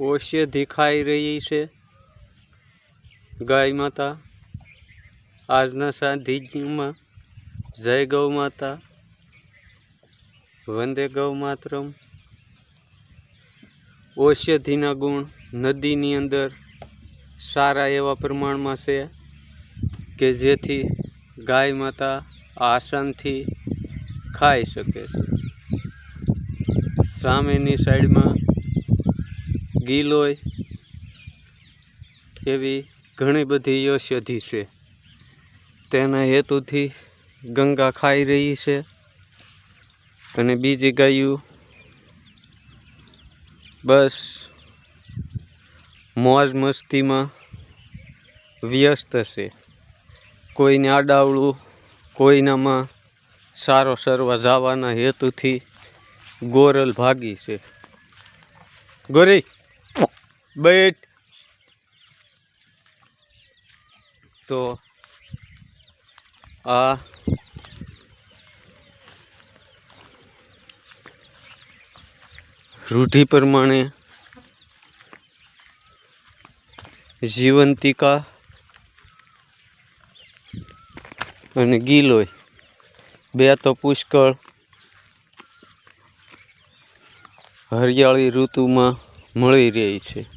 ઔષધિ ખાઈ રહી છે. ગાય માતા, આજના સાંધિમાં જય ગૌ માતા, વંદે ગૌ માતરમ. ઔષધિના ગુણ નદીની અંદર સારા એવા પ્રમાણમાં છે કે જેથી ગાય માતા આસાનથી ખાઈ શકે છે. સામેની સાઈડમાં ગીલોય એવી ઘણી બધી ઔષધિ છે. તેના હેતુથી ગંગા ખાઈ રહી છે અને બીજી ગાયું બસ મોજ મસ્તીમાં વ્યસ્ત છે. કોઈને આડાવડું, કોઈનામાં સારો સરવા જવાના હેતુથી ગોરલ ભાગી છે. ગોરી! બેટ તો આ રૂઢિ પ્રમાણે જીવંતિકા અને ગીલોય, બે તો પુષ્કળ. હરિયાળી ઋતુમાં મળી રહી છે.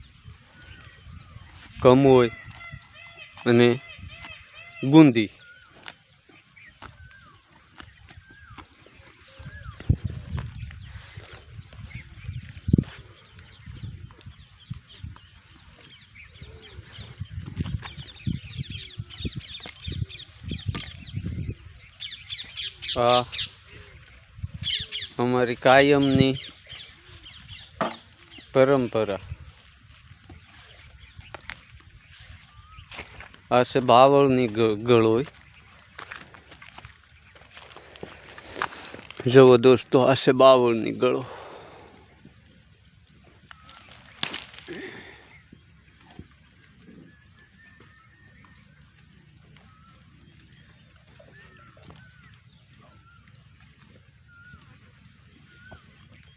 કમોય અને બુંદી આ અમારી કાયમની પરંપરા. આ બાવળની ગળોય. જુઓ દોસ્તો, આ બાવળની ગળો.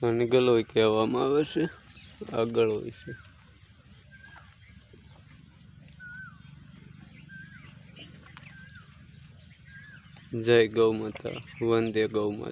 અને ગલોય કહેવામાં આવે છે. આ ગળોય છે. જય ગૌ માતા વંદે ગૌ માતા.